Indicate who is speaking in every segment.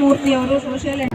Speaker 1: ಶ್ರೀನಿಧಿ ಮೂರ್ತಿ ಅವರು ಸೋಷಿಯಲ್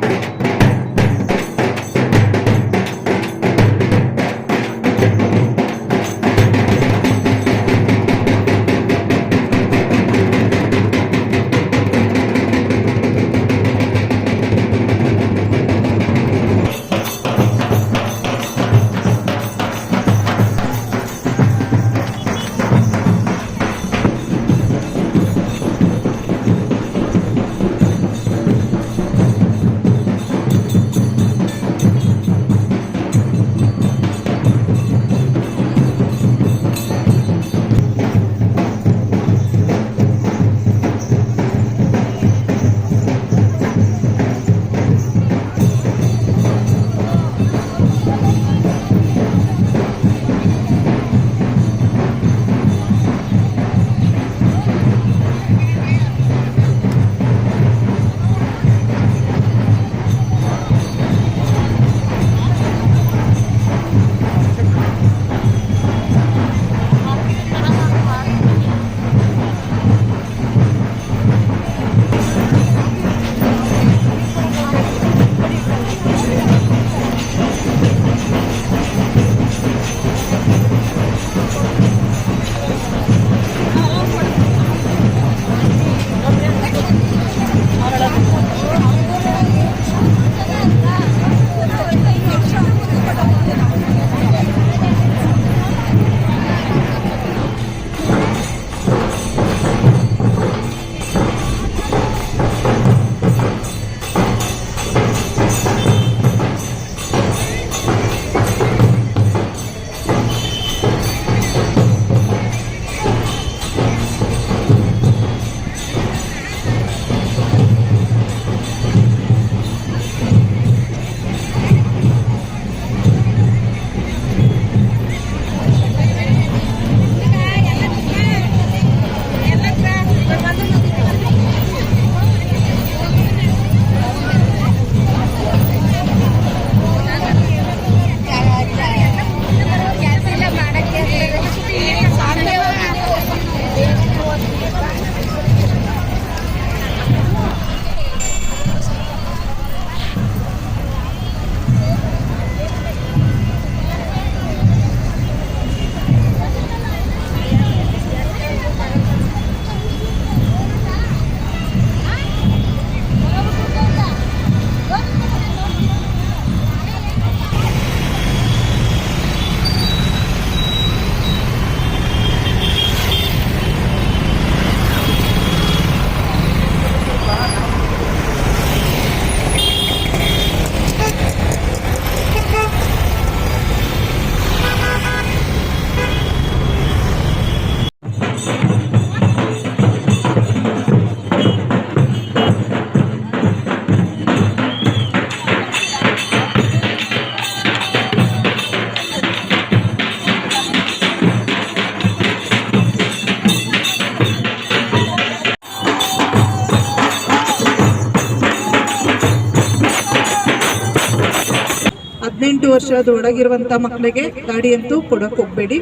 Speaker 1: ಹದಿನೆಂಟು ವರ್ಷದ ಒಳಗಿರುವಂಥ ಮಕ್ಕಳಿಗೆ ಗಾಡಿ ಅಂತೂ ಕೊಡೋಕೆ ಹೋಗಬೇಡಿ.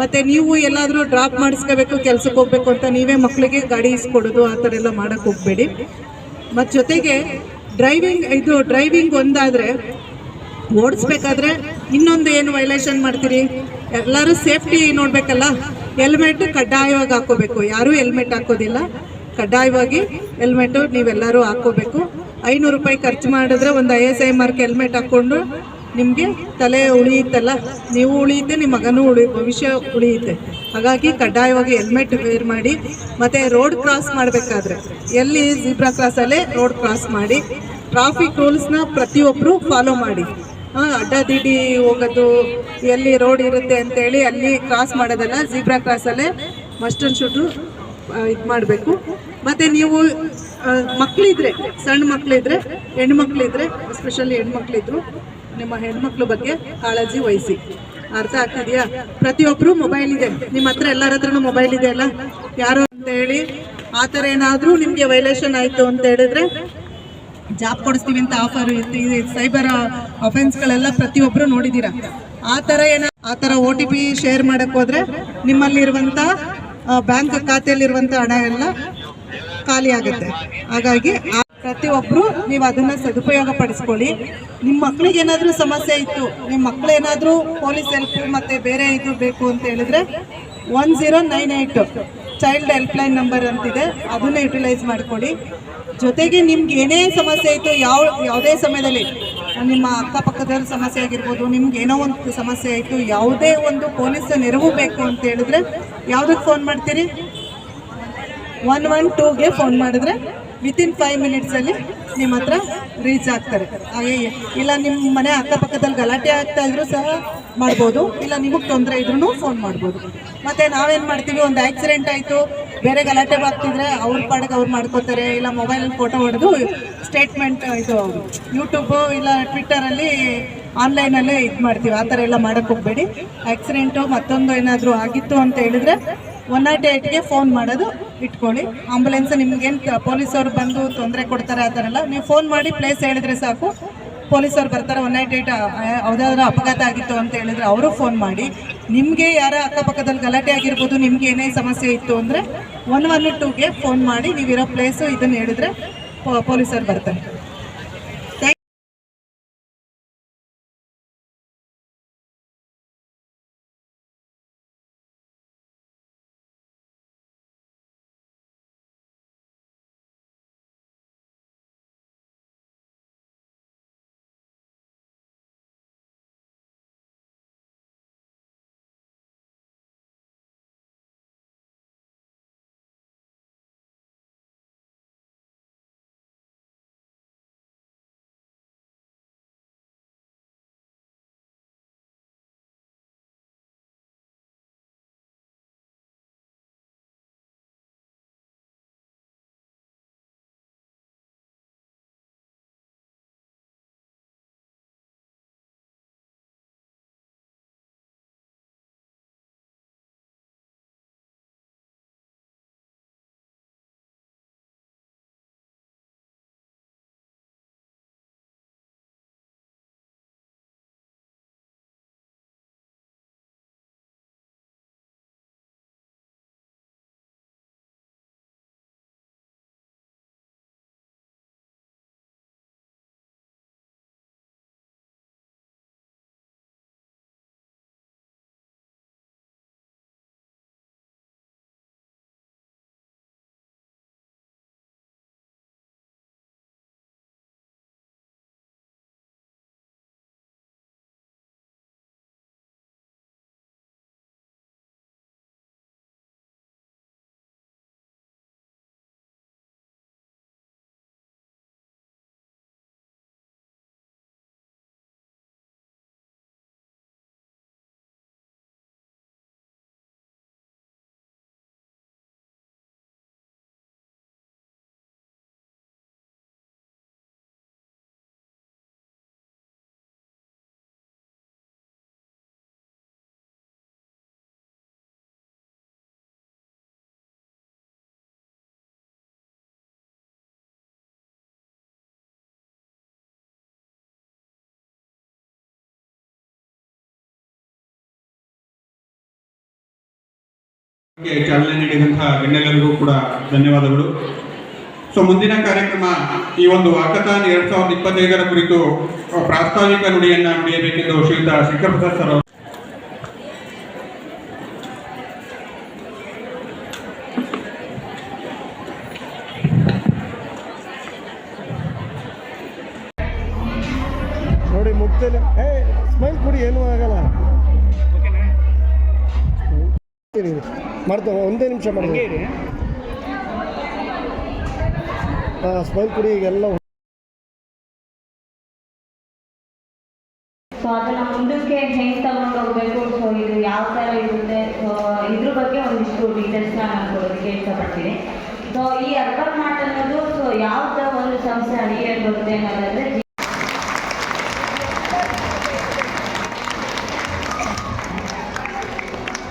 Speaker 1: ಮತ್ತು ನೀವು ಎಲ್ಲಾದರೂ ಡ್ರಾಪ್ ಮಾಡಿಸ್ಕೋಬೇಕು, ಕೆಲಸಕ್ಕೆ ಹೋಗ್ಬೇಕು ಅಂತ ನೀವೇ ಮಕ್ಕಳಿಗೆ ಗಾಡಿ ಇಸ್ಕೊಡೋದು, ಆ ಥರ ಎಲ್ಲ ಮಾಡೋಕ್ಕೆ ಹೋಗಬೇಡಿ. ಮತ್ತು ಜೊತೆಗೆ ಡ್ರೈವಿಂಗ್ ಇದು ಡ್ರೈವಿಂಗ್ ಒಂದಾದರೆ ಓಡಿಸ್ಬೇಕಾದ್ರೆ ಇನ್ನೊಂದು ಏನು ವೈಲೇಷನ್ ಮಾಡ್ತೀರಿ? ಎಲ್ಲರೂ ಸೇಫ್ಟಿ ನೋಡಬೇಕಲ್ಲ? ಹೆಲ್ಮೆಟ್ ಕಡ್ಡಾಯವಾಗಿ ಹಾಕೋಬೇಕು. ಯಾರೂ ಹೆಲ್ಮೆಟ್ ಹಾಕೋದಿಲ್ಲ. ಕಡ್ಡಾಯವಾಗಿ ಹೆಲ್ಮೆಟು ನೀವೆಲ್ಲರೂ ಹಾಕೋಬೇಕು. ಐನೂರು ರೂಪಾಯಿ ಖರ್ಚು ಮಾಡಿದ್ರೆ ಒಂದು I S I mark helmet ಹಾಕ್ಕೊಂಡು ನಿಮಗೆ ತಲೆ ಉಳಿಯುತ್ತಲ್ಲ? ನೀವು ಉಳಿಯುತ್ತೆ, ನಿಮ್ಮ ಮಗನೂ ಉಳಿ, ಭವಿಷ್ಯ ಉಳಿಯುತ್ತೆ. ಹಾಗಾಗಿ ಕಡ್ಡಾಯವಾಗಿ ಹೆಲ್ಮೆಟ್ ವೇರ್ ಮಾಡಿ, ಮತ್ತು ರೋಡ್ ಕ್ರಾಸ್ ಮಾಡಬೇಕಾದ್ರೆ, ಎಲ್ಲಿ ಜೀಬ್ರಾ ಕ್ರಾಸಲ್ಲೇ ರೋಡ್ ಕ್ರಾಸ್ ಮಾಡಿ ಟ್ರಾಫಿಕ್ ರೂಲ್ಸ್ನ ಪ್ರತಿಯೊಬ್ಬರು ಫಾಲೋ ಮಾಡಿ. ಅಡ್ಡ ದಿಡಿ ಹೋಗೋದು, ಎಲ್ಲಿ ರೋಡ್ ಇರುತ್ತೆ ಅಂತೇಳಿ ಅಲ್ಲಿ ಕ್ರಾಸ್ ಮಾಡೋದಲ್ಲ ಜೀಬ್ರಾ ಕ್ರಾಸಲ್ಲೇ ಮಸ್ಟ್ ಅಂಡ್ ಶುಡ್ಡು ಇದು ಮಾಡಬೇಕು. ಮತ್ತು ನೀವು ಮಕ್ಕಳಿದ್ರೆ ಸಣ್ಣ ಮಕ್ಕಳಿದ್ರೆ ಹೆಣ್ಮಕ್ಳಿದ್ರೆ ಎಸ್ಪೆಷಲಿ ಹೆಣ್ಮಕ್ಳಿದ್ರು ನಿಮ್ಮ ಹೆಣ್ಮಕ್ಳು ಬಗ್ಗೆ ಕಾಳಜಿ ವಹಿಸಿ. ಅರ್ಥ ಆಗ್ತಿದ್ಯಾ? ಪ್ರತಿಯೊಬ್ಬರು ಮೊಬೈಲ್ ಇದೆ. ನಿಮ್ಮ ಹತ್ರ ಎಲ್ಲರ ಹತ್ರನು ಮೊಬೈಲ್ ಇದೆ ಅಲ್ಲ? ಯಾರು ಅಂತ ಹೇಳಿ ಆ ಥರ ಏನಾದರೂ ನಿಮಗೆ ವೈಲೇಷನ್ ಆಯಿತು ಅಂತ ಹೇಳಿದ್ರೆ ಜಾಬ್ ಕೊಡಿಸ್ತೀವಿ ಅಂತ ಆಫರ್ ಸೈಬರ್ ಅಫೆನ್ಸ್ಗಳೆಲ್ಲ ಪ್ರತಿಯೊಬ್ಬರು ನೋಡಿದ್ದೀರಾ? ಆ ಥರ ಏನ ಆ ಥರ ಓ ಟಿ ಪಿ ಶೇರ್ ಮಾಡಕ್ ಹೋದ್ರೆ ನಿಮ್ಮಲ್ಲಿರುವಂಥ ಬ್ಯಾಂಕ್ ಖಾತೆಯಲ್ಲಿರುವಂಥ ಹಣ ಎಲ್ಲ ಖಾಲಿ ಆಗುತ್ತೆ. ಹಾಗಾಗಿ ಪ್ರತಿಯೊಬ್ಬರು ನೀವು ಅದನ್ನು ಸದುಪಯೋಗ ಪಡಿಸ್ಕೊಳ್ಳಿ ನಿಮ್ಮ ಮಕ್ಳಿಗೆ ಏನಾದರೂ ಸಮಸ್ಯೆ ಇತ್ತು ನಿಮ್ಮ ಮಕ್ಳು ಏನಾದರೂ ಪೊಲೀಸ್ ಹೆಲ್ಪ್ ಮತ್ತು ಬೇರೆ ಇದು ಬೇಕು ಅಂತ ಹೇಳಿದ್ರೆ one zero nine eight child helpline number ಅಂತಿದೆ, ಅದನ್ನು ಯುಟಿಲೈಸ್ ಮಾಡಿಕೊಡಿ ಜೊತೆಗೆ ನಿಮ್ಗೆ ಏನೇ ಸಮಸ್ಯೆ ಇತ್ತು, ಯಾವ, ಯಾವುದೇ ಸಮಯದಲ್ಲಿ, ನಿಮ್ಮ ಅಕ್ಕಪಕ್ಕದವ್ರ ಸಮಸ್ಯೆ ಆಗಿರ್ಬೋದು, ನಿಮ್ಗೆ ಏನೋ ಒಂದು ಸಮಸ್ಯೆ ಆಯಿತು ಯಾವುದೇ ಒಂದು ಪೊಲೀಸ್ ನೆರವು ಬೇಕು ಅಂತ ಹೇಳಿದ್ರೆ, ಯಾವುದಕ್ಕೆ ಫೋನ್ ಮಾಡ್ತೀರಿ? ಒನ್ ಒನ್ ಟೂಗೆ ಫೋನ್ ಮಾಡಿದ್ರೆ ವಿತಿನ್ ಫೈವ್ ಮಿನಿಟ್ಸಲ್ಲಿ ನಿಮ್ಮ ಹತ್ರ ರೀಚ್ ಆಗ್ತಾರೆ. ಹಾಗೆ ಇಲ್ಲ ನಿಮ್ಮ ಮನೆ ಅಕ್ಕಪಕ್ಕದಲ್ಲಿ ಗಲಾಟೆ ಆಗ್ತಾ ಇದ್ರು ಸಹ ಮಾಡ್ಬೋದು. ಇಲ್ಲ ನಿಮಗೆ ತೊಂದರೆ ಇದ್ರೂ ಫೋನ್ ಮಾಡ್ಬೋದು. ಮತ್ತು ನಾವೇನು ಮಾಡ್ತೀವಿ? ಒಂದು ಆಕ್ಸಿಡೆಂಟ್ ಆಯಿತು. ಬೇರೆ ಗಲಾಟೆ ಆಗ್ತಿದ್ರೆ ಅವ್ರ ಪಾಡಿಗೆ ಅವ್ರು ಮಾಡ್ಕೋತಾರೆ. ಇಲ್ಲ ಮೊಬೈಲಲ್ಲಿ ಫೋಟೋ ಹೊಡೆದು ಸ್ಟೇಟ್ಮೆಂಟ್ ಇದು ಯೂಟ್ಯೂಬು ಇಲ್ಲ ಟ್ವಿಟ್ಟರಲ್ಲಿ ಆನ್ಲೈನಲ್ಲೇ ಇದು ಮಾಡ್ತೀವಿ. ಆ ಥರ ಎಲ್ಲ ಮಾಡೋಕ್ಕೆ ಹೋಗಬೇಡಿ. ಆಕ್ಸಿಡೆಂಟು ಮತ್ತೊಂದು ಏನಾದರೂ ಆಗಿತ್ತು ಅಂತ ಹೇಳಿದ್ರೆ ಒನ್ ನಾಟ್ ಏಯ್ಟ್ಗೆ ಫೋನ್ ಮಾಡೋದು, ಇಟ್ಕೊಳ್ಳಿ. ಆಂಬುಲೆನ್ಸ್ ನಿಮ್ಗೇನು ಪೊಲೀಸವ್ರು ಬಂದು ತೊಂದರೆ ಕೊಡ್ತಾರೆ ಆ ಥರ ಎಲ್ಲ ನೀವು ಫೋನ್ ಮಾಡಿ ಪ್ಲೇಸ್ ಹೇಳಿದ್ರೆ ಸಾಕು. ಪೊಲೀಸವ್ರು ಬರ್ತಾರೆ ಒನ್ ನೈಟ್ ಏಯ್ಟ್ ಯಾವುದಾದ್ರೂ ಅಪಘಾತ ಆಗಿತ್ತು ಅಂತ ಹೇಳಿದ್ರೆ ಅವರು ಫೋನ್ ಮಾಡಿ. ನಿಮಗೆ ಯಾರ ಅಕ್ಕಪಕ್ಕದಲ್ಲಿ ಗಲಾಟೆ ಆಗಿರ್ಬೋದು, ನಿಮ್ಗೆ ಏನೇ ಸಮಸ್ಯೆ ಇತ್ತು ಅಂದರೆ ಒನ್ ಒನ್ ಟೂಗೆ ಫೋನ್ ಮಾಡಿ, ನೀವಿರೋ ಪ್ಲೇಸು ಇದನ್ನು ಹೇಳಿದ್ರೆ ಪೊಲೀಸರು ಬರ್ತಾರೆ.
Speaker 2: ಚಾಲನೆ ನೀಡಿದಂತಹ ಗಣ್ಯರಿಗೂ ಕೂಡ ಧನ್ಯವಾದಗಳು. ಸೊ ಮುಂದಿನ ಕಾರ್ಯಕ್ರಮ ಈ ಒಂದು ವಾಕತಾನ್ ಎರಡ್ ಸಾವಿರದ ಇಪ್ಪತ್ತೈದರ ಕುರಿತು ಪ್ರಾಸ್ತಾವಿಕ ನುಡಿಯನ್ನ ನುಡಿಯಬೇಕೆಂದು ಶ್ರೀಯುತ ಶಂಕರ್ ಪ್ರಸಾದ್ ಸರ್
Speaker 3: ಮಾಡ್ತೇವೆ ಮಾಡಿ ಹಾಂ ಸ್ಮೈಲ್ ಕುಡಿ ಈಗೆಲ್ಲ
Speaker 4: ಸೊ ಅದನ್ನ ಮುಂದಕ್ಕೆ ಹೆಂಗೆ ತಗೊಂಡು ಹೋಗ್ಬೇಕು ಸೊ ಇದು ಯಾವ ಥರ ಇರುತ್ತೆ ಇದ್ರ ಬಗ್ಗೆ ಒಂದಿಷ್ಟು ಡೀಟೇಲ್ಸ್ನ ನಾನು ಕೊಡೋದಕ್ಕೆ ಇಷ್ಟಪಡ್ತೀನಿ. ಸೊ ಈ ಅರ್ಬನ್ ಮಾರ್ಟ್ ಅನ್ನೋದು ಸೊ ಯಾವ್ದು ಒಂದು ಸಂಸ್ಥೆ ಅಡಿಯಲ್ಲಿ ಬರುತ್ತೆ ಅನ್ನೋದಾದ್ರೆ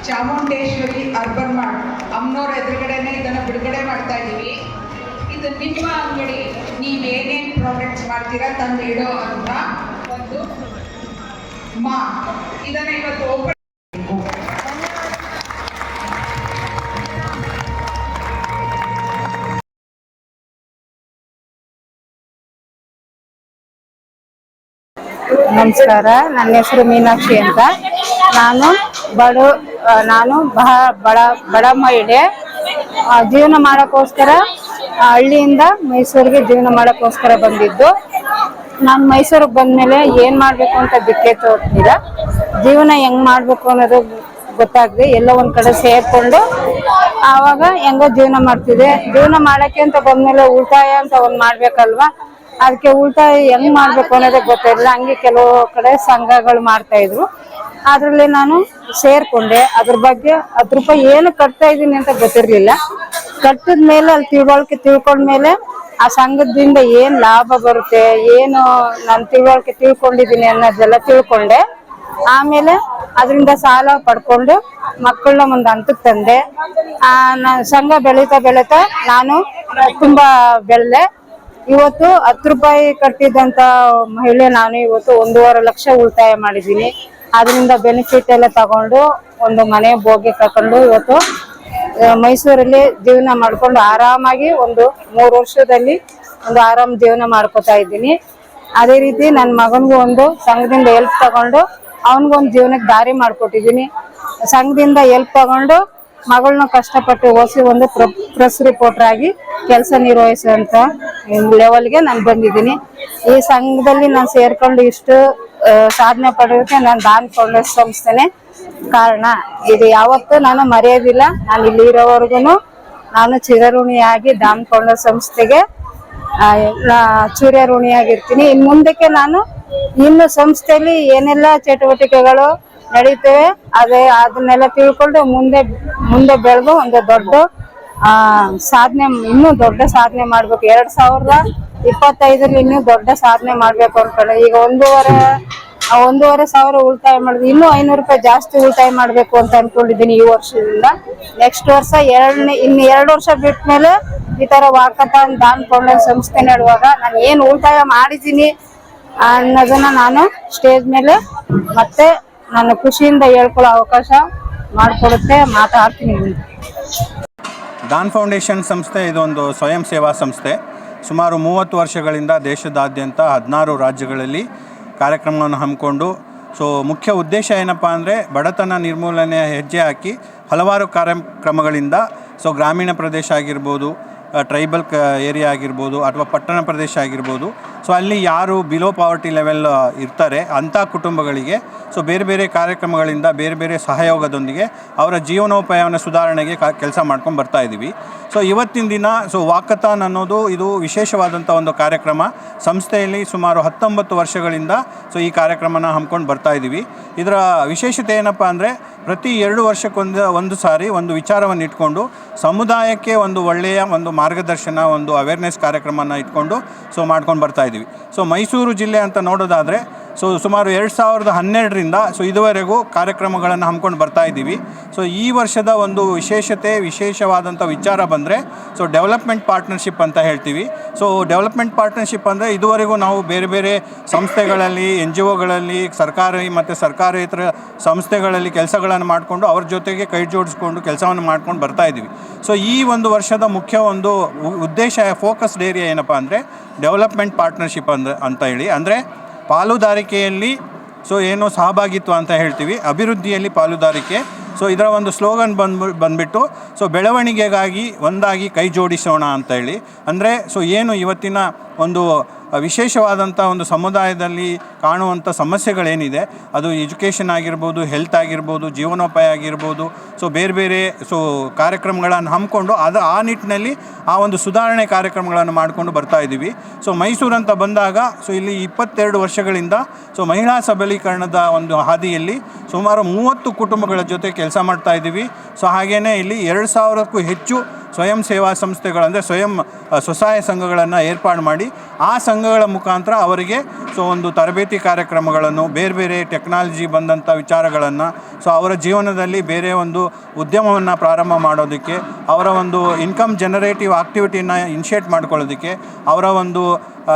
Speaker 5: ಚಾಮುಂಡೇಶ್ವರಿ ಅರ್ಬನ್ ಮಾರ್ಟ್ ಅಮ್ಮನವ್ರ ಎದುರುಗಡೆನೆ ಇದನ್ನು ಬಿಡುಗಡೆ ಮಾಡ್ತಾ ಇದ್ದೀವಿ ಇದು ನಿಮ್ಮ ಅಂಗಡಿ. ನೀವು ಏನೇನು ಪ್ರಾಡಕ್ಟ್ಸ್ ಮಾಡ್ತೀರಾ ತಂದು ಇಡೋ ಅಂತ ಒಂದು ಮಾ. ಇದನ್ನು ಇವತ್ತು ಓಪನ್
Speaker 6: ನಮಸ್ಕಾರ, ನನ್ನ ಹೆಸರು ಮೀನಾಕ್ಷಿ ಅಂತ. ನಾನು ಬಡ ನಾನು ಬಹ, ಬಡ ಬಡ ಮಹಿಳೆ ಜೀವನ ಮಾಡೋಕ್ಕೋಸ್ಕರ ಹಳ್ಳಿಯಿಂದ ಮೈಸೂರಿಗೆ ಜೀವನ ಮಾಡೋಕ್ಕೋಸ್ಕರ ಬಂದಿದ್ದು. ನಾನು ಮೈಸೂರಿಗೆ ಬಂದ್ಮೇಲೆ ಏನು ಮಾಡಬೇಕು ಅಂತ ದಿಕ್ಕೆ ತೋರ್ತಿಲ್ಲ ಜೀವನ ಹೆಂಗ್ ಮಾಡಬೇಕು ಅನ್ನೋದು ಗೊತ್ತಾಗದೆ, ಎಲ್ಲ ಒಂದು ಕಡೆ ಸೇರ್ಕೊಂಡು ಆವಾಗ ಹೆಂಗೋ ಜೀವನ ಮಾಡ್ತಿದ್ದೆ. ಜೀವನ ಮಾಡಕ್ಕೆ ಅಂತ ಬಂದ್ಮೇಲೆ ಉಳಿತಾಯ ಅಂತ ಒಂದ್ ಮಾಡ್ಬೇಕಲ್ವಾ? ಅದಕ್ಕೆ ಉಳಿತಾಯ ಹೆಂಗ್ ಮಾಡ್ಬೇಕು ಅನ್ನೋದೇ ಗೊತ್ತಿರಲಿಲ್ಲ. ಹಂಗೆ ಕೆಲವು ಕಡೆ ಸಂಘಗಳು ಮಾಡ್ತಾ ಇದ್ರು. ಅದರಲ್ಲಿ ನಾನು ಸೇರ್ಕೊಂಡೆ. ಅದ್ರ ಬಗ್ಗೆ ಹತ್ತು ರೂಪಾಯಿ ಏನು ಕಟ್ತಾ ಇದ್ದೀನಿ ಅಂತ ಗೊತ್ತಿರ್ಲಿಲ್ಲ. ಕಟ್ಟಿದ ಮೇಲೆ ಅಲ್ಲಿ ತಿಳುವಳಿಕೆ ತಿಳ್ಕೊಂಡ್ಮೇಲೆ ಆ ಸಂಘದಿಂದ ಏನ್ ಲಾಭ ಬರುತ್ತೆ, ಏನು ನಾನು ತಿಳುವಳಿಕೆ ತಿಳ್ಕೊಂಡಿದ್ದೀನಿ ಅನ್ನೋದೆಲ್ಲ ತಿಳ್ಕೊಂಡೆ. ಆಮೇಲೆ ಅದರಿಂದ ಸಾಲ ಪಡ್ಕೊಂಡು ಮಕ್ಕಳನ್ನ ಒಂದು ಹಂತಕ್ಕೆ ತಂದೆ. ಆ ಸಂಘ ಬೆಳೀತಾ ಬೆಳೀತಾ ನಾನು ತುಂಬಾ ಬೆಳೆದೆ. ಇವತ್ತು ಹತ್ತು ರೂಪಾಯಿ ಕಟ್ಟಿದಂತ ಮಹಿಳೆ ನಾನು ಇವತ್ತು ಒಂದೂವರೆ ಲಕ್ಷ ಉಳಿತಾಯ ಮಾಡಿದ್ದೀನಿ. ಅದರಿಂದ ಬೆನಿಫಿಟ್ ಎಲ್ಲ ತಗೊಂಡು ಒಂದು ಮನೆ ಬೋಗಿ ತಕೊಂಡು ಇವತ್ತು ಮೈಸೂರಲ್ಲಿ ಜೀವನ ಮಾಡ್ಕೊಂಡು ಆರಾಮಾಗಿ ಒಂದು ಮೂರು ವರ್ಷದಲ್ಲಿ ಒಂದು ಆರಾಮ್ ಜೀವನ ಮಾಡ್ಕೋತಾ ಇದ್ದೀನಿ. ಅದೇ ರೀತಿ ನನ್ನ ಮಗನಿಗೂ ಒಂದು ಸಂಘದಿಂದ ಹೆಲ್ಪ್ ತಗೊಂಡು ಅವನಿಗೊಂದು ಜೀವನಕ್ಕೆ ದಾರಿ ಮಾಡ್ಕೊಟ್ಟಿದ್ದೀನಿ. ಸಂಘದಿಂದ ಹೆಲ್ಪ್ ತಗೊಂಡು ಮಗಳನ್ನ ಕಷ್ಟಪಟ್ಟು ಓದಿಸಿ ಒಂದು ಪ್ರ ಪ್ರೆಸ್ ರಿಪೋರ್ಟರ್ ಆಗಿ ಕೆಲಸ ನಿರ್ವಹಿಸುವಂತ ಲೆವೆಲ್ಗೆ ನಾನು ಬಂದಿದ್ದೀನಿ. ಈ ಸಂಘದಲ್ಲಿ ನಾನು ಸೇರ್ಕೊಂಡು ಇಷ್ಟು ಸಾಧನೆ ಪಡೆಯೋಕೆ ನಾನು ದಾನ್ ಫೌಂಡೇಶನ್ ಸಂಸ್ಥೆನೆ ಕಾರಣ. ಇದು ಯಾವತ್ತೂ ನಾನು ಮರೆಯೋದಿಲ್ಲ. ನಾನು ಇಲ್ಲಿ ಇರೋವರೆಗೂ ನಾನು ಚಿರಋಣಿಯಾಗಿ ದಾನ್ ಫೌಂಡೇಶನ್ ಸಂಸ್ಥೆಗೆ ಆ, ಋಣಿಯಾಗಿರ್ತೀನಿ ಇನ್ನು ಮುಂದಕ್ಕೆ ನಾನು ಇನ್ನು ಸಂಸ್ಥೆಯಲ್ಲಿ ಏನೆಲ್ಲ ಚಟುವಟಿಕೆಗಳು ನಡೀತವೆ ಅದೇ ಅದನ್ನೆಲ್ಲ ತಿಳ್ಕೊಂಡು ಮುಂದೆ ಮುಂದೆ ಬೆಳೆದು ಒಂದು ದೊಡ್ಡ ಸಾಧನೆ, ಇನ್ನೂ ದೊಡ್ಡ ಸಾಧನೆ ಮಾಡ್ಬೇಕು. ಎರಡ್ ಸಾವಿರದ ಇಪ್ಪತ್ತೈದರಲ್ಲಿ ಇನ್ನೂ ದೊಡ್ಡ ಸಾಧನೆ ಮಾಡ್ಬೇಕು ಅನ್ಕೊಂಡು ಈಗ ಒಂದೂವರೆ ಒಂದೂವರೆ ಸಾವಿರ ಉಳಿತಾಯ ಮಾಡಿದ್ವಿ. ಇನ್ನೂ ಐನೂರು ರೂಪಾಯಿ ಜಾಸ್ತಿ ಉಳಿತಾಯ ಮಾಡ್ಬೇಕು ಅಂತ ಅನ್ಕೊಂಡಿದ್ದೀನಿ ಈ ವರ್ಷದಿಂದ. ನೆಕ್ಸ್ಟ್ ವರ್ಷ ಎರಡನೇ, ಇನ್ನು ಎರಡು ವರ್ಷ ಬಿಟ್ಮೇಲೆ ಈ ತರ ವಾಕಥಾನ್, ದಾನ್ ಫೌಂಡೇಶನ್ ಸಂಸ್ಥೆ ನೆಡುವಾಗ ನಾನು ಏನು ಉಳಿತಾಯ ಮಾಡಿದ್ದೀನಿ ಅನ್ನೋದನ್ನ ನಾನು ಸ್ಟೇಜ್ ಮೇಲೆ ಮತ್ತೆ ನಾನು ಖುಷಿಯಿಂದ ಹೇಳ್ಕೊಳ್ಳೋ ಅವಕಾಶ ಮಾಡಿಕೊಡುತ್ತೆ, ಮಾತಾಡ್ತೀನಿ
Speaker 7: ದಾನ್ ಫೌಂಡೇಶನ್ ಸಂಸ್ಥೆ ಇದೊಂದು ಸ್ವಯಂ ಸೇವಾ ಸಂಸ್ಥೆ. ಸುಮಾರು ಮೂವತ್ತು ವರ್ಷಗಳಿಂದ ದೇಶದಾದ್ಯಂತ ಹದಿನಾರು ರಾಜ್ಯಗಳಲ್ಲಿ ಕಾರ್ಯಕ್ರಮವನ್ನು ಹಮ್ಮಿಕೊಂಡು, ಸೊ ಮುಖ್ಯ ಉದ್ದೇಶ ಏನಪ್ಪ ಅಂದರೆ ಬಡತನ ನಿರ್ಮೂಲನೆ ಹೆಜ್ಜೆ ಹಾಕಿ ಹಲವಾರು ಕಾರ್ಯಕ್ರಮಗಳಿಂದ, ಸೊ ಗ್ರಾಮೀಣ ಪ್ರದೇಶ ಆಗಿರ್ಬೋದು ಟ್ರೈಬಲ್ ಏರಿಯಾ ಆಗಿರ್ಬೋದು ಅಥವಾ ಪಟ್ಟಣ ಪ್ರದೇಶ ಆಗಿರ್ಬೋದು ಸೊ ಅಲ್ಲಿ ಯಾರು ಬಿಲೋ ಪಾವರ್ಟಿ ಲೆವೆಲ್ ಇರ್ತಾರೆ, ಅಂಥ ಕುಟುಂಬಗಳಿಗೆ ಸೊ ಬೇರೆ ಬೇರೆ ಕಾರ್ಯಕ್ರಮಗಳಿಂದ ಬೇರೆ ಬೇರೆ ಸಹಯೋಗದೊಂದಿಗೆ ಅವರ ಜೀವನೋಪಾಯವನ್ನು ಸುಧಾರಣೆಗೆ ಕೆಲಸ ಮಾಡ್ಕೊಂಡು ಬರ್ತಾ ಇದ್ದೀವಿ. ಸೊ ಇವತ್ತಿನ ದಿನ ಸೊ ವಾಕತಾನ್ ಅನ್ನೋದು ಇದು ವಿಶೇಷವಾದಂಥ ಒಂದು ಕಾರ್ಯಕ್ರಮ. ಸಂಸ್ಥೆಯಲ್ಲಿ ಸುಮಾರು ಹತ್ತೊಂಬತ್ತು ವರ್ಷಗಳಿಂದ ಸೊ ಈ ಕಾರ್ಯಕ್ರಮನ ಹಮ್ಮಿಕೊಂಡು ಬರ್ತಾ ಇದ್ದೀವಿ. ಇದರ ವಿಶೇಷತೆ ಏನಪ್ಪ ಅಂದರೆ, ಪ್ರತಿ ಎರಡು ವರ್ಷಕ್ಕೊಂದು, ಒಂದು ಸಾರಿ ಒಂದು ವಿಚಾರವನ್ನು ಇಟ್ಕೊಂಡು ಸಮುದಾಯಕ್ಕೆ ಒಂದು ಒಳ್ಳೆಯ ಒಂದು ಮಾರ್ಗದರ್ಶನ, ಒಂದು ಅವೇರ್ನೆಸ್ ಕಾರ್ಯಕ್ರಮನ ಇಟ್ಕೊಂಡು ಸೊ ಮಾಡ್ಕೊಂಡು ಬರ್ತಾ ಇದ್ದೀವಿ ಸೊ ಮೈಸೂರು ಜಿಲ್ಲೆ ಅಂತ ನೋಡೋದಾದರೆ ಸೊ ಸುಮಾರು ಎರಡು ಸಾವಿರದ ಹನ್ನೆರಡರಿಂದ ಸೊ ಇದುವರೆಗೂ ಕಾರ್ಯಕ್ರಮಗಳನ್ನು ಹಮ್ಮಿಕೊಂಡು ಬರ್ತಾ ಇದ್ದೀವಿ. ಸೊ ಈ ವರ್ಷದ ಒಂದು ವಿಶೇಷತೆ, ವಿಶೇಷವಾದಂಥ ವಿಚಾರ ಬಂದರೆ ಸೊ ಡೆವಲಪ್ಮೆಂಟ್ ಪಾರ್ಟ್ನರ್ಶಿಪ್ ಅಂತ ಹೇಳ್ತೀವಿ. ಸೊ ಡೆವಲಪ್ಮೆಂಟ್ ಪಾರ್ಟ್ನರ್ಶಿಪ್ ಅಂದರೆ ಇದುವರೆಗೂ ನಾವು ಬೇರೆ ಬೇರೆ ಸಂಸ್ಥೆಗಳಲ್ಲಿ, ಎನ್ ಜಿ ಒಗಳಲ್ಲಿ, ಸರ್ಕಾರಿ ಮತ್ತು ಸರ್ಕಾರೇತರ ಸಂಸ್ಥೆಗಳಲ್ಲಿ ಕೆಲಸಗಳನ್ನು ಮಾಡಿಕೊಂಡು, ಅವ್ರ ಜೊತೆಗೆ ಕೈ ಜೋಡಿಸ್ಕೊಂಡು ಕೆಲಸವನ್ನು ಮಾಡ್ಕೊಂಡು ಬರ್ತಾ ಇದ್ದೀವಿ. ಸೊ ಈ ಒಂದು ವರ್ಷದ ಮುಖ್ಯ ಒಂದು ಉದ್ದೇಶ ಫೋಕಸ್ಡ್ ಏರಿಯಾ ಏನಪ್ಪ ಅಂದರೆ ಡೆವಲಪ್ಮೆಂಟ್ ಪಾರ್ಟ್ನರ್ಶಿಪ್ ಅಂದ್ರೆ ಅಂತ ಹೇಳಿ. ಅಂದರೆ ಪಾಲುದಾರಿಕೆಯಲ್ಲಿ ಸೊ ಏನು ಸಹಭಾಗಿತ್ವ ಅಂತ ಹೇಳ್ತೀವಿ. ಅಭಿವೃದ್ಧಿಯಲ್ಲಿ ಪಾಲುದಾರಿಕೆ ಸೊ ಇದರ ಒಂದು ಸ್ಲೋಗನ್ ಬಂದು ಬಂದ್ಬಿಟ್ಟು ಸೊ ಬೆಳವಣಿಗೆಗಾಗಿ ಒಂದಾಗಿ ಕೈ ಜೋಡಿಸೋಣ ಅಂತ ಹೇಳಿ. ಅಂದರೆ ಸೊ ಏನು ಇವತ್ತಿನ ಒಂದು ವಿಶೇಷವಾದಂಥ ಒಂದು ಸಮುದಾಯದಲ್ಲಿ ಕಾಣುವಂಥ ಸಮಸ್ಯೆಗಳೇನಿದೆ, ಅದು ಎಜುಕೇಷನ್ ಆಗಿರ್ಬೋದು, ಹೆಲ್ತ್ ಆಗಿರ್ಬೋದು, ಜೀವನೋಪಾಯ ಆಗಿರ್ಬೋದು ಸೊ ಬೇರೆ ಬೇರೆ ಸೊ ಕಾರ್ಯಕ್ರಮಗಳನ್ನು ಹಮ್ಮಿಕೊಂಡು ಅದು, ಆ ನಿಟ್ಟಿನಲ್ಲಿ ಆ ಒಂದು ಸುಧಾರಣೆ ಕಾರ್ಯಕ್ರಮಗಳನ್ನು ಮಾಡಿಕೊಂಡು ಬರ್ತಾ ಇದ್ದೀವಿ ಸೊ ಮೈಸೂರು ಅಂತ ಬಂದಾಗ ಸೊ ಇಲ್ಲಿ ಇಪ್ಪತ್ತೆರಡು ವರ್ಷಗಳಿಂದ ಸೊ ಮಹಿಳಾ ಸಬಲೀಕರಣದ ಒಂದು ಹಾದಿಯಲ್ಲಿ ಸುಮಾರು ಮೂವತ್ತು ಕುಟುಂಬಗಳ ಜೊತೆ ಕೆಲಸ ಮಾಡ್ತಾ ಇದ್ದೀವಿ. ಸೊ ಹಾಗೆಯೇ ಇಲ್ಲಿ ಎರಡು ಸಾವಿರಕ್ಕೂ ಹೆಚ್ಚು ಸ್ವಯಂ ಸೇವಾ ಸಂಸ್ಥೆಗಳು ಅಂದರೆ ಸ್ವಯಂ ಸ್ವಸಹಾಯ ಸಂಘಗಳನ್ನು ಏರ್ಪಾಡು ಮಾಡಿ ಆ ಸಂಘಗಳ ಮುಖಾಂತರ ಅವರಿಗೆ ಸೊ ಒಂದು ತರಬೇತಿ ಕಾರ್ಯಕ್ರಮಗಳನ್ನು, ಬೇರೆ ಬೇರೆ ಟೆಕ್ನಾಲಜಿ ಬಂದಂಥ ವಿಚಾರಗಳನ್ನು, ಸೊ ಅವರ ಜೀವನದಲ್ಲಿ ಬೇರೆ ಒಂದು ಉದ್ಯಮವನ್ನು ಪ್ರಾರಂಭ ಮಾಡೋದಕ್ಕೆ, ಅವರ ಒಂದು ಇನ್ಕಮ್ ಜನರೇಟಿವ್ ಆಕ್ಟಿವಿಟಿನ ಇನಿಷಿಯೇಟ್ ಮಾಡ್ಕೊಳ್ಳೋದಕ್ಕೆ, ಅವರ ಒಂದು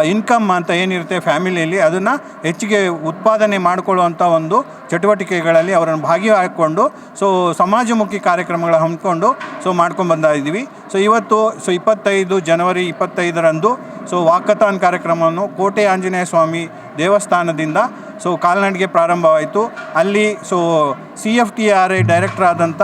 Speaker 7: ಇನ್ಕಮ್ ಅಂತ ಏನಿರುತ್ತೆ ಫ್ಯಾಮಿಲಿಯಲ್ಲಿ ಅದನ್ನು ಹೆಚ್ಚಿಗೆ ಉತ್ಪಾದನೆ ಮಾಡಿಕೊಳ್ಳುವಂಥ ಒಂದು ಚಟುವಟಿಕೆಗಳಲ್ಲಿ ಅವರನ್ನು ಭಾಗಿಯಾಗಿಕೊಂಡು ಸೊ ಸಮಾಜಮುಖಿ ಕಾರ್ಯಕ್ರಮಗಳ ಹಮ್ಮಿಕೊಂಡು ಸೊ ಮಾಡ್ಕೊಂಡು ಇದ್ದೀವಿ. ಸೊ ಇವತ್ತು ಸೊ ಇಪ್ಪತ್ತೈದು ಜನವರಿ ಇಪ್ಪತ್ತೈದರಂದು ಸೊ ವಾಕಥಾನ್ ಕಾರ್ಯಕ್ರಮವನ್ನು ಕೋಟೆ ಆಂಜನೇಯ ಸ್ವಾಮಿ ದೇವಸ್ಥಾನದಿಂದ ಸೊ ಕಾಲ್ನಡಿಗೆ ಪ್ರಾರಂಭವಾಯಿತು. ಅಲ್ಲಿ so C F T R I director ಆದಂಥ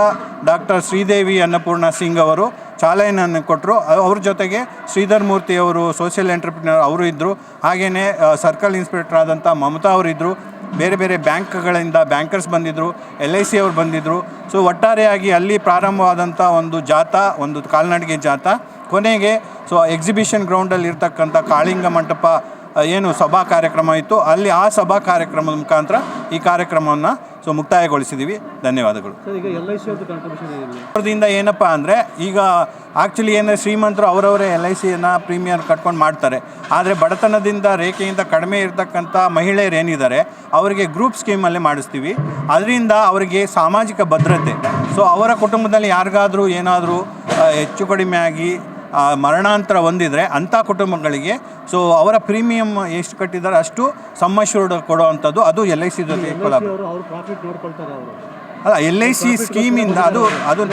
Speaker 7: ಡಾಕ್ಟರ್ ಶ್ರೀದೇವಿ ಅನ್ನಪೂರ್ಣ ಸಿಂಗ್ ಅವರು ಚಾಲನೆಯನ್ನು ಕೊಟ್ಟರು ಅವ್ರ ಜೊತೆಗೆ ಶ್ರೀಧರ್ ಮೂರ್ತಿ ಅವರು ಸೋಷಿಯಲ್ ಎಂಟರ್ಪ್ರಿನರ್ ಅವರು ಇದ್ದರು ಹಾಗೆಯೇ ಸರ್ಕಲ್ ಇನ್ಸ್ಪೆಕ್ಟರ್ ಆದಂಥ ಮಮತಾ ಅವರಿದ್ದರು ಬೇರೆ ಬೇರೆ ಬ್ಯಾಂಕ್ಗಳಿಂದ ಬ್ಯಾಂಕರ್ಸ್ ಬಂದಿದ್ದರು ಎಲ್ ಐ ಸಿ ಅವರು ಬಂದಿದ್ದರು ಸೊ ಒಟ್ಟಾರೆಯಾಗಿ ಅಲ್ಲಿ ಪ್ರಾರಂಭವಾದಂಥ ಒಂದು ಜಾಥಾ, ಒಂದು ಕಾಲ್ನಡಿಗೆ ಜಾಥಾ. ಕೊನೆಗೆ ಸೊ ಎಕ್ಸಿಬಿಷನ್ ಗ್ರೌಂಡಲ್ಲಿ ಇರ್ತಕ್ಕಂಥ ಕಾಳಿಂಗ ಮಂಟಪ ಏನು ಸಭಾ ಕಾರ್ಯಕ್ರಮ ಇತ್ತು ಅಲ್ಲಿ ಆ ಸಭಾ ಕಾರ್ಯಕ್ರಮದ ಮುಖಾಂತರ ಈ ಕಾರ್ಯಕ್ರಮವನ್ನು ಸೊ ಮುಕ್ತಾಯಗೊಳಿಸಿದ್ದೀವಿ ಧನ್ಯವಾದಗಳು.
Speaker 3: ಅವ್ರದಿಂದ
Speaker 7: ಏನಪ್ಪ ಅಂದರೆ ಈಗ ಆ್ಯಕ್ಚುಲಿ ಏನೇ ಶ್ರೀಮಂತರು ಅವರವರೇ ಎಲ್ ಐ ಸಿಯನ್ನು ಪ್ರೀಮಿಯರ್ ಕಟ್ಕೊಂಡು ಮಾಡ್ತಾರೆ. ಆದರೆ ಬಡತನದಿಂದ ರೇಖೆಯಿಂದ ಕಡಿಮೆ ಇರತಕ್ಕಂಥ ಮಹಿಳೆಯರೇನಿದ್ದಾರೆ ಅವರಿಗೆ ಗ್ರೂಪ್ ಸ್ಕೀಮಲ್ಲೇ ಮಾಡಿಸ್ತೀವಿ. ಅದರಿಂದ ಅವರಿಗೆ ಸಾಮಾಜಿಕ ಭದ್ರತೆ. ಸೊ ಅವರ ಕುಟುಂಬದಲ್ಲಿ ಯಾರಿಗಾದರೂ ಏನಾದರೂ ಹೆಚ್ಚು ಕಡಿಮೆ ಆಗಿ ಮರಣಾಂತರ ಹೊಂದಿದರೆ ಅಂಥ ಕುಟುಂಬಗಳಿಗೆ ಸೊ ಅವರ ಪ್ರೀಮಿಯಂ ಎಷ್ಟು ಕಟ್ಟಿದ್ದಾರೆ ಅಷ್ಟು ಸಮ್ಮಶ್ಯೂರ್ಡ್ ಕೊಡುವಂಥದ್ದು ಅದು ಎಲ್ ಐ ಸಿ ಜೊತೆ ಅಲ್ಲ ಎಲ್ ಐ ಸಿ ಸ್ಕೀಮಿಂದ ಅದು ಅದು
Speaker 3: ಎಲ್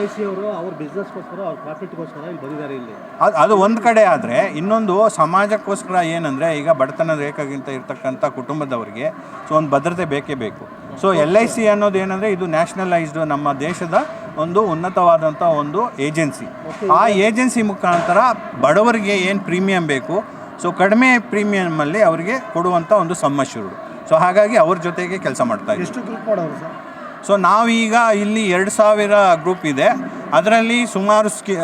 Speaker 3: ಐ ಸಿ ಅವರು ಅವ್ರ ಬಿಸ್ನೆಸ್ಗೋಸ್ಕರ ಅವ್ರ ಪ್ರಾಫಿಟ್ಗೋಸ್ಕರ ಇಲ್ಲಿ ಬಂದಿದ್ದಾರೆ ಇಲ್ಲಿ.
Speaker 7: ಅದು ಅದು ಒಂದು ಕಡೆ ಆದರೆ ಇನ್ನೊಂದು ಸಮಾಜಕ್ಕೋಸ್ಕರ ಏನಂದರೆ ಈಗ ಬಡತನ ರೇಖೆಗಿಂತ ಇರ್ತಕ್ಕಂಥ ಕುಟುಂಬದವರಿಗೆ ಸೊ ಒಂದು ಭದ್ರತೆ ಬೇಕೇ ಬೇಕು. ಸೊ ಎಲ್ ಐ ಸಿ ಅನ್ನೋದು ಏನಂದರೆ ಇದು ನ್ಯಾಷನಲೈಸ್ಡ್ ನಮ್ಮ ದೇಶದ ಒಂದು ಉನ್ನತವಾದಂಥ ಒಂದು ಏಜೆನ್ಸಿ ಆ ಏಜೆನ್ಸಿ ಮುಖಾಂತರ ಬಡವರಿಗೆ ಏನು ಪ್ರೀಮಿಯಂ ಬೇಕು? ಸೊ ಕಡಿಮೆ ಪ್ರೀಮಿಯಮಲ್ಲಿ ಅವರಿಗೆ ಕೊಡುವಂಥ ಒಂದು ಸಮ್ಮಶ್ಯೂರ್ಡ್ ಸೊ ಹಾಗಾಗಿ ಅವ್ರ ಜೊತೆಗೆ ಕೆಲಸ ಮಾಡ್ತಾ ಇದ್ದೀವಿ
Speaker 3: ಎಷ್ಟು ಗ್ರೂಪ್ ಮಾಡೋರು ಸರ್?
Speaker 7: ಸೊ ನಾವೀಗ ಇಲ್ಲಿ ಎರಡು ಸಾವಿರ ಗ್ರೂಪ್ ಇದೆ. ಅದರಲ್ಲಿ ಸುಮಾರು ಸ್ಕಿ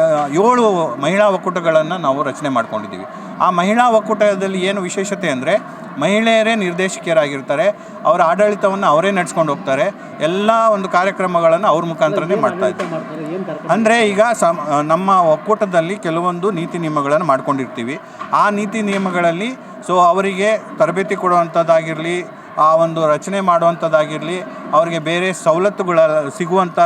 Speaker 7: ಏಳು ಮಹಿಳಾ ಒಕ್ಕೂಟಗಳನ್ನು ನಾವು ರಚನೆ ಮಾಡ್ಕೊಂಡಿದ್ದೀವಿ. ಆ ಮಹಿಳಾ ಒಕ್ಕೂಟದಲ್ಲಿ ಏನು ವಿಶೇಷತೆ ಅಂದರೆ ಮಹಿಳೆಯರೇ ನಿರ್ದೇಶಕಿಯರಾಗಿರ್ತಾರೆ ಅವರ ಆಡಳಿತವನ್ನು ಅವರೇ ನಡೆಸ್ಕೊಂಡು ಹೋಗ್ತಾರೆ ಎಲ್ಲ ಒಂದು ಕಾರ್ಯಕ್ರಮಗಳನ್ನು ಅವ್ರ ಮುಖಾಂತರನೇ ಮಾಡ್ತಾ ಇದ್ದಾರೆ. ಅಂದರೆ ಈಗ ಸಮ ನಮ್ಮ ಒಕ್ಕೂಟದಲ್ಲಿ ಕೆಲವೊಂದು ನೀತಿ ನಿಯಮಗಳನ್ನು ಮಾಡ್ಕೊಂಡಿರ್ತೀವಿ. ಆ ನೀತಿ ನಿಯಮಗಳಲ್ಲಿ ಸೊ ಅವರಿಗೆ ತರಬೇತಿ ಕೊಡುವಂಥದ್ದಾಗಿರಲಿ ಆ ಒಂದು ರಚನೆ ಮಾಡುವಂಥದ್ದಾಗಿರಲಿ ಅವರಿಗೆ ಬೇರೆ ಸವಲತ್ತುಗಳ ಸಿಗುವಂಥ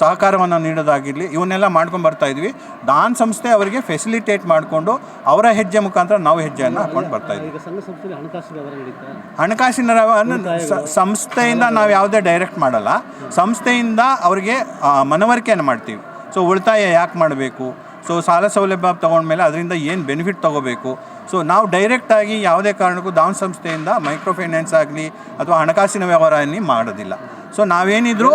Speaker 7: ಸಹಕಾರವನ್ನು ನೀಡೋದಾಗಿರಲಿ ಇವನ್ನೆಲ್ಲ ಮಾಡ್ಕೊಂಡು ಬರ್ತಾ ಇದ್ವಿ. ದಾನ್ ಸಂಸ್ಥೆ ಅವರಿಗೆ ಫೆಸಿಲಿಟೇಟ್ ಮಾಡಿಕೊಂಡು ಅವರ ಹೆಜ್ಜೆ ಮುಖಾಂತರ ನಾವು ಹೆಜ್ಜೆಯನ್ನು ಹಾಕೊಂಡು ಬರ್ತಾ ಇದ್ವಿ. ಹಣಕಾಸಿನ ಸಂಸ್ಥೆಯಿಂದ ನಾವು ಯಾವುದೇ ಡೈರೆಕ್ಟ್ ಮಾಡಲ್ಲ. ಸಂಸ್ಥೆಯಿಂದ ಅವರಿಗೆ ಮನವರಿಕೆಯನ್ನು ಮಾಡ್ತೀವಿ. ಸೊ ಉಳಿತಾಯ ಯಾಕೆ ಮಾಡಬೇಕು? ಸೊ ಸಾಲ ಸೌಲಭ್ಯ ತೊಗೊಂಡ್ಮೇಲೆ ಅದರಿಂದ ಏನು ಬೆನಿಫಿಟ್ ತೊಗೋಬೇಕು? ಸೊ ನಾವು ಡೈರೆಕ್ಟಾಗಿ ಯಾವುದೇ ಕಾರಣಕ್ಕೂ ದಾನ್ ಸಂಸ್ಥೆಯಿಂದ ಮೈಕ್ರೋ ಫೈನಾನ್ಸ್ ಆಗಲಿ ಅಥವಾ ಹಣಕಾಸಿನ ವ್ಯವಹಾರನೇ ಮಾಡೋದಿಲ್ಲ. ಸೊ ನಾವೇನಿದ್ರು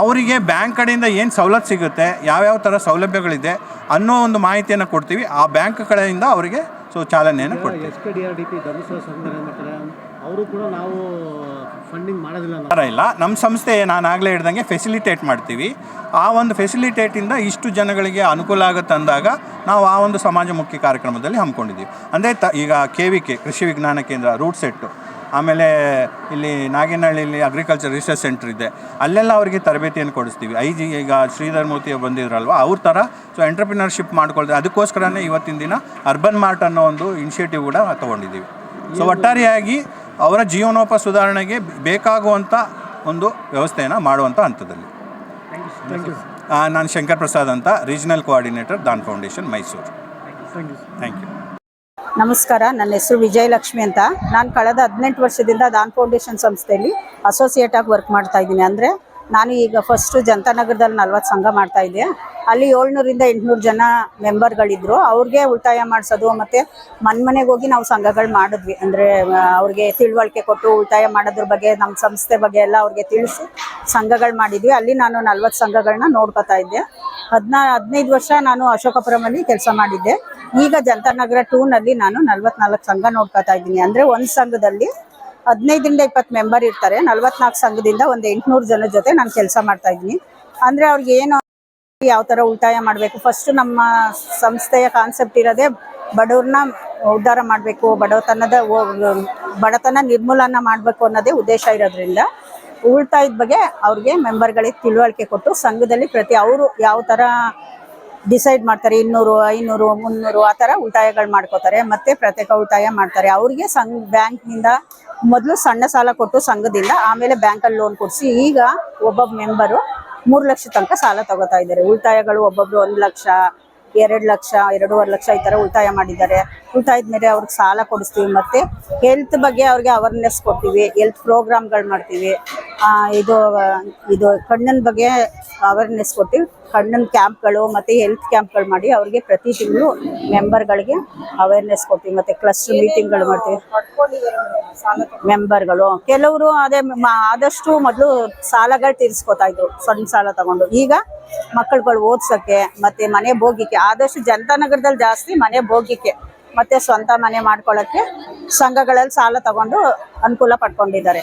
Speaker 7: ಅವರಿಗೆ ಬ್ಯಾಂಕ್ ಕಡೆಯಿಂದ ಏನು ಸವಲತ್ತು ಸಿಗುತ್ತೆ ಯಾವ್ಯಾವ ಥರ ಸೌಲಭ್ಯಗಳಿದೆ ಅನ್ನೋ ಒಂದು ಮಾಹಿತಿಯನ್ನು ಕೊಡ್ತೀವಿ. ಆ ಬ್ಯಾಂಕ್ ಕಡೆಯಿಂದ ಅವರಿಗೆ ಸೊ ಚಾಲನೆಯನ್ನು ಕೊಡ್ತೀವಿ.
Speaker 3: ಅವರು ಕೂಡ ನಾವು ಫಂಡಿಂಗ್ ಮಾಡೋದಿಲ್ಲ ನಾವು
Speaker 7: ಇಲ್ಲ. ನಮ್ಮ ಸಂಸ್ಥೆ ನಾನು ಆಗಲೇ ಹೇಳ್ದಂಗೆ ಫೆಸಿಲಿಟೇಟ್ ಮಾಡ್ತೀವಿ. ಆ ಒಂದು ಫೆಸಿಲಿಟೇಟಿಂದ ಇಷ್ಟು ಜನಗಳಿಗೆ ಅನುಕೂಲ ಆಗುತ್ತೆ ಅಂದಾಗ ನಾವು ಆ ಒಂದು ಸಮಾಜಮುಖಿ ಕಾರ್ಯಕ್ರಮದಲ್ಲಿ ಹಮ್ಮಿಕೊಂಡಿದ್ದೀವಿ. ಅಂದರೆ ತ ಈಗ ಕೆ ವಿ ಕೆ ಕೃಷಿ ವಿಜ್ಞಾನ ಕೇಂದ್ರ ರೂಟ್ ಸೆಟ್ಟು ಆಮೇಲೆ ಇಲ್ಲಿ ನಾಗೇನಹಳ್ಳಿಯಲ್ಲಿ ಅಗ್ರಿಕಲ್ಚರ್ ರಿಸರ್ಚ್ ಸೆಂಟರ್ ಇದೆ. ಅಲ್ಲೆಲ್ಲ ಅವರಿಗೆ ತರಬೇತಿಯನ್ನು ಕೊಡಿಸ್ತೀವಿ. ಐ ಜಿ ಈಗ ಶ್ರೀಧರ್ ಮೂರ್ತಿ ಬಂದಿದ್ರಲ್ವ ಅವ್ರ ಥರ ಸೊ ಎಂಟರ್ಪ್ರಿನರ್ಶಿಪ್ ಮಾಡ್ಕೊಳ್ತೀವಿ ಅದಕ್ಕೋಸ್ಕರನೇ ಇವತ್ತಿನ ದಿನ ಅರ್ಬನ್ ಮಾರ್ಟ್ ಅನ್ನೋ ಒಂದು ಇನಿಷಿಯೇಟಿವ್ ಕೂಡ ತೊಗೊಂಡಿದ್ದೀವಿ. ಸೊ ಒಟ್ಟಾರೆಯಾಗಿ ಅವರ ಜೀವನೋಪ ಸುಧಾರಣೆಗೆ ಬೇಕಾಗುವಂಥ ಒಂದು ವ್ಯವಸ್ಥೆಯನ್ನು ಮಾಡುವಂಥ ಹಂತದಲ್ಲಿ. ನಾನು ಶಂಕರ್ ಪ್ರಸಾದ್ ಅಂತ regional coordinator Dhan foundation Mysuru. Thank you
Speaker 8: ನಮಸ್ಕಾರ ನನ್ನ ಹೆಸರು ವಿಜಯಲಕ್ಷ್ಮಿ ಅಂತ. ನಾನು ಕಳೆದ ಹದಿನೆಂಟು ವರ್ಷದಿಂದ ದಾನ್ ಫೌಂಡೇಶನ್ ಸಂಸ್ಥೆಯಲ್ಲಿ ಅಸೋಸಿಯೇಟ್ ಆಗಿ ವರ್ಕ್ ಮಾಡ್ತಾ ಇದ್ದೀನಿ. ಅಂದರೆ ನಾನು ಈಗ ಫಸ್ಟು ಜನತಾನಗರದಲ್ಲಿ ನಲ್ವತ್ತು ಸಂಘ ಮಾಡ್ತಾ ಇದ್ದೆ. ಅಲ್ಲಿ ಏಳ್ನೂರಿಂದ ಎಂಟುನೂರು ಜನ ಮೆಂಬರ್ಗಳಿದ್ರು ಅವ್ರಿಗೆ ಉಳಿತಾಯ ಮಾಡಿಸೋದು ಮತ್ತು ಮನ್ ಮನೆಗೆ ಹೋಗಿ ನಾವು ಸಂಘಗಳು ಮಾಡಿದ್ವಿ. ಅಂದರೆ ಅವ್ರಿಗೆ ತಿಳುವಳಿಕೆ ಕೊಟ್ಟು ಉಳಿತಾಯ ಮಾಡೋದ್ರ ಬಗ್ಗೆ ನಮ್ಮ ಸಂಸ್ಥೆ ಬಗ್ಗೆ ಎಲ್ಲ ಅವ್ರಿಗೆ ತಿಳಿಸಿ ಸಂಘಗಳು ಮಾಡಿದ್ವಿ. ಅಲ್ಲಿ ನಾನು ನಲ್ವತ್ತು ಸಂಘಗಳನ್ನ ನೋಡ್ಕೊತಾ ಇದ್ದೆ. ಹದಿನಾ, ಹದಿನೈದು ವರ್ಷ ನಾನು ಅಶೋಕಪುರಮಲ್ಲಿ ಕೆಲಸ ಮಾಡಿದ್ದೆ. ಈಗ ಜನತಾನಗರ ಟೂನಲ್ಲಿ ನಾನು ನಲ್ವತ್ನಾಲ್ಕು ಸಂಘ ನೋಡ್ಕೊತಾ ಇದ್ದೀನಿ. ಅಂದರೆ ಒಂದು ಸಂಘದಲ್ಲಿ ಹದಿನೈದರಿಂದ ಇಪ್ಪತ್ತು ಮೆಂಬರ್ ಇರ್ತಾರೆ. ನಲ್ವತ್ನಾಲ್ಕು ಸಂಘದಿಂದ ಒಂದು ಎಂಟುನೂರು ಜನ ಜೊತೆ ನಾನು ಕೆಲಸ ಮಾಡ್ತಾ ಇದ್ದೀನಿ. ಅಂದರೆ ಅವ್ರಿಗೆ ಏನು ಯಾವ ಥರ ಉಳಿತಾಯ ಮಾಡಬೇಕು? ಫಸ್ಟ್ ನಮ್ಮ ಸಂಸ್ಥೆಯ ಕಾನ್ಸೆಪ್ಟ್ ಇರೋದೇ ಬಡವ್ರನ್ನ ಉದ್ಧಾರ ಮಾಡಬೇಕು, ಬಡವತನದ ಬಡತನ ನಿರ್ಮೂಲನ ಮಾಡಬೇಕು ಅನ್ನೋದೇ ಉದ್ದೇಶ ಇರೋದ್ರಿಂದ ಉಳಿತಾಯದ ಬಗ್ಗೆ ಅವ್ರಿಗೆ ಮೆಂಬರ್ಗಳಿಗೆ ತಿಳುವಳಿಕೆ ಕೊಟ್ಟು ಸಂಘದಲ್ಲಿ ಪ್ರತಿ ಅವರು ಯಾವ ಥರ ಡಿಸೈಡ್ ಮಾಡ್ತಾರೆ ಇನ್ನೂರು, ಐನೂರು, ಮುನ್ನೂರು, ಆ ಥರ ಉಳಿತಾಯಗಳು ಮಾಡ್ಕೋತಾರೆ. ಮತ್ತೆ ಪ್ರತ್ಯೇಕ ಉಳಿತಾಯ ಮಾಡ್ತಾರೆ. ಅವ್ರಿಗೆ ಸಂಘ, ಬ್ಯಾಂಕ್ನಿಂದ ಮೊದಲು ಸಣ್ಣ ಸಾಲ ಕೊಟ್ಟು ಸಂಘದಿಂದ ಆಮೇಲೆ ಬ್ಯಾಂಕಲ್ಲಿ ಲೋನ್ ಕೊಡಿಸಿ ಈಗ ಒಬ್ಬೊಬ್ಬ ಮೆಂಬರು ಮೂರು ಲಕ್ಷ ತನಕ ಸಾಲ ತಗೋತಾ ಇದ್ದಾರೆ. ಉಳಿತಾಯಗಳು ಒಬ್ಬೊಬ್ರು ಒಂದು ಲಕ್ಷ, ಎರಡು ಲಕ್ಷ, ಎರಡೂವರೆ ಲಕ್ಷ ಈ ಥರ ಉಳಿತಾಯ ಮಾಡಿದ್ದಾರೆ. ಉಳಿತಾಯದ ಮೇಲೆ ಅವ್ರಿಗೆ ಸಾಲ ಕೊಡಿಸ್ತೀವಿ. ಮತ್ತು ಹೆಲ್ತ್ ಬಗ್ಗೆ ಅವ್ರಿಗೆ ಅವೇರ್ನೆಸ್ ಕೊಡ್ತೀವಿ. ಹೆಲ್ತ್ ಪ್ರೋಗ್ರಾಮ್ಗಳು ಮಾಡ್ತೀವಿ. ಇದು ಇದು ಕಣ್ಣಿನ ಬಗ್ಗೆ ಅವೇರ್ನೆಸ್ ಕೊಟ್ಟು ಕಣ್ಣಿನ ಕ್ಯಾಂಪ್ಗಳು ಮತ್ತು ಹೆಲ್ತ್ ಕ್ಯಾಂಪ್ಗಳು ಮಾಡಿ ಅವ್ರಿಗೆ ಪ್ರತಿ ತಿಂಗಳು ಮೆಂಬರ್ಗಳಿಗೆ ಅವೇರ್ನೆಸ್ ಕೊಡ್ತೀವಿ ಮತ್ತು ಕ್ಲಸ್ಟರ್ ಮೀಟಿಂಗ್ಗಳು ಮಾಡ್ತೀವಿ. ಮೆಂಬರ್ಗಳು ಕೆಲವರು ಅದೇ ಆದಷ್ಟು ಮೊದಲು ಸಾಲಗಳು ತೀರಿಸ್ಕೊತಾ ಇದ್ರು. ಸಣ್ಣ ಸಾಲ ತಗೊಂಡು. ಈಗ ಮಕ್ಕಳುಗಳು ಓದ್ಸಕ್ಕೆ ಮತ್ತೆ ಮನೆ ಭೋಗಿಕೆ ಆದಷ್ಟು ಜನತಾ ನಗರದಲ್ಲಿ ಜಾಸ್ತಿ ಮನೆ ಭೋಗಿಕೆ ಮತ್ತೆ ಸ್ವಂತ ಮನೆ ಮಾಡ್ಕೊಳ್ಳೋಕ್ಕೆ ಸಂಘಗಳಲ್ಲಿ ಸಾಲ ತಗೊಂಡು ಅನುಕೂಲ ಪಡ್ಕೊಂಡಿದ್ದಾರೆ.